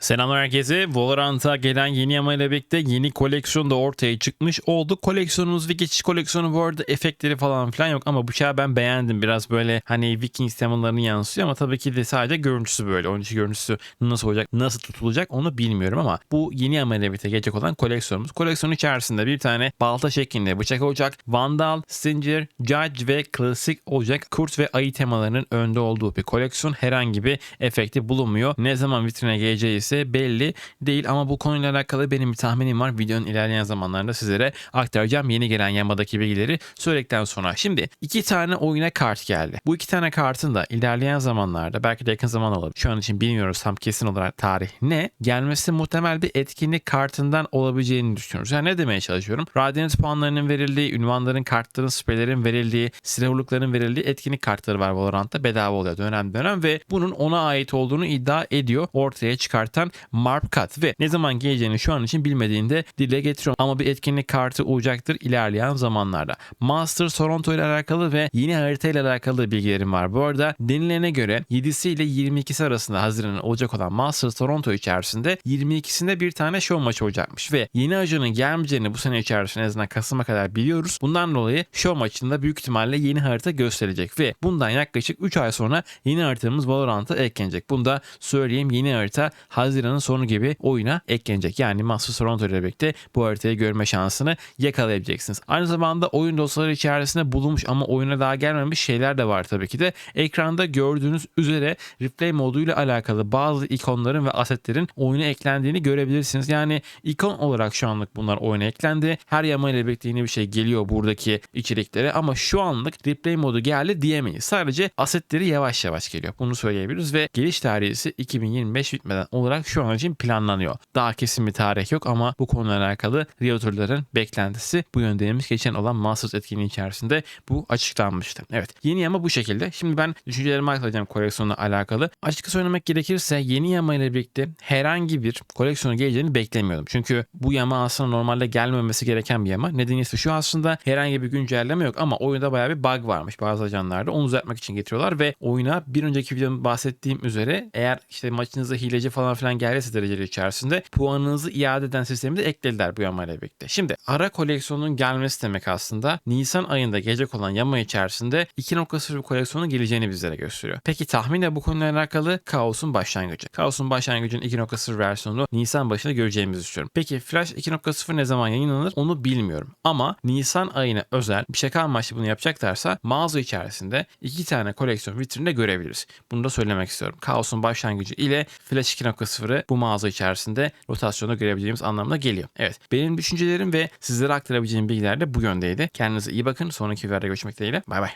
Selamlar herkese. Valorant'a gelen yeni yama ile birlikte yeni koleksiyon da ortaya çıkmış oldu. Koleksiyonumuz ve geçiş koleksiyonu bu arada efektleri falan filan yok ama bıçağı ben beğendim. Biraz böyle hani Vikings temalarını yansıyor ama tabii ki de sadece görüntüsü böyle. Onun için görüntüsü nasıl olacak, nasıl tutulacak onu bilmiyorum ama bu yeni yama ile birlikte gelecek olan koleksiyonumuz. Koleksiyon içerisinde bir tane balta şeklinde bıçak olacak. Vandal, Stinger, Judge ve klasik olacak. Kurt ve ayı temalarının önde olduğu bir koleksiyon. Herhangi bir efekti bulunmuyor. Ne zaman vitrine geleceği ise belli değil ama bu konuyla alakalı benim bir tahminim var. Videonun ilerleyen zamanlarında sizlere aktaracağım. Yeni gelen yamadaki bilgileri söyledikten sonra. Şimdi iki tane oyuna kart geldi. Bu iki tane kartın da ilerleyen zamanlarda belki de yakın zaman olabilir. Şu an için bilmiyoruz tam kesin olarak tarih ne. Gelmesi muhtemel bir etkinlik kartından olabileceğini düşünüyoruz. Yani ne demeye çalışıyorum? Radiant puanlarının verildiği, ünvanların, kartların, sprelerin verildiği, silahlıkların verildiği etkinlik kartları var Valorant'ta bedava oluyor dönem dönem ve bunun ona ait olduğunu iddia ediyor. Ortaya çıkartan Marpkat ve ne zaman geleceğini şu an için bilmediğinde dile getiriyor. Ama bir etkinlik kartı olacaktır ilerleyen zamanlarda. Master Toronto ile alakalı ve yeni harita ile alakalı bilgilerim var. Bu arada denilene göre 7'si ile 22'si arasında Haziran'ın olacak olan Master Toronto içerisinde 22'sinde bir tane show maçı olacakmış ve yeni ajanın gelmeyeceğini bu sene içerisinde en azından Kasım'a kadar biliyoruz. Bundan dolayı show maçında büyük ihtimalle yeni harita gösterecek ve bundan yaklaşık 3 ay sonra yeni haritamız Valorant'a eklenecek. Bunu da söyleyeyim yeni harita Haziran'ın sonu gibi oyuna eklenecek. Yani Master Toronto ile birlikte bu haritayı görme şansını yakalayabileceksiniz. Aynı zamanda oyun dosyaları içerisinde bulunmuş ama oyuna daha gelmemiş şeyler de var tabii ki de. Ekranda gördüğünüz üzere replay moduyla alakalı bazı ikonların ve asetlerin oyuna eklendiğini görebilirsiniz. Yani ikon olarak şu anlık bunlar oyuna eklendi. Her yama ile birlikte yeni bir şey geliyor buradaki içeriklere ama şu anlık replay modu geldi diyemeyiz. Sadece asetleri yavaş yavaş geliyor. Bunu söyleyebiliriz ve geliş tarihi ise 2025 bitmeden olarak şu an için planlanıyor. Daha kesin bir tarih yok ama bu konuyla alakalı realtorların beklentisi bu yöndeymiş. Geçen olan Masters etkinliği içerisinde bu açıklanmıştı. Evet yeni yama bu şekilde. Şimdi ben düşüncelerimi aktaracağım koleksiyonla alakalı. Açıkça söylemek gerekirse yeni yama ile birlikte herhangi bir koleksiyona geleceğini beklemiyordum. Çünkü bu yama aslında normalde gelmemesi gereken bir yama. Nedeni ise şu aslında herhangi bir güncelleme yok ama oyunda bayağı bir bug varmış bazı ajanlarda. Onu düzeltmek için getiriyorlar ve oyuna bir önceki videomda bahsettiğim üzere eğer işte maçınızda hileci falan filan geldiyse dereceli içerisinde puanınızı iade eden sistemi de eklediler bu yama ile birlikte. Şimdi ara koleksiyonun gelmesi demek aslında Nisan ayında gelecek olan yama içerisinde 2.0 koleksiyonun geleceğini bizlere gösteriyor. Peki tahminen bu konuyla alakalı Kaos'un başlangıcı. Kaos'un başlangıcının 2.0 versiyonunu Nisan başında göreceğimizi düşünüyorum. Peki Flash 2.0 ne zaman yayınlanır onu bilmiyorum. Ama Nisan ayına özel bir şaka amaçlı bunu yapacaklarsa mağaza içerisinde iki tane koleksiyon vitrinde görebiliriz. Bunu da söylemek istiyorum. Kaos'un başlangıcı ile Flash 2.0'ı bu mağaza içerisinde rotasyonda görebileceğimiz anlamına geliyor. Evet benim düşüncelerim ve sizlere aktarabileceğim bilgiler de bu yöndeydi. Kendinize iyi bakın. Sonraki videoda görüşmek dileğiyle. Bay bay.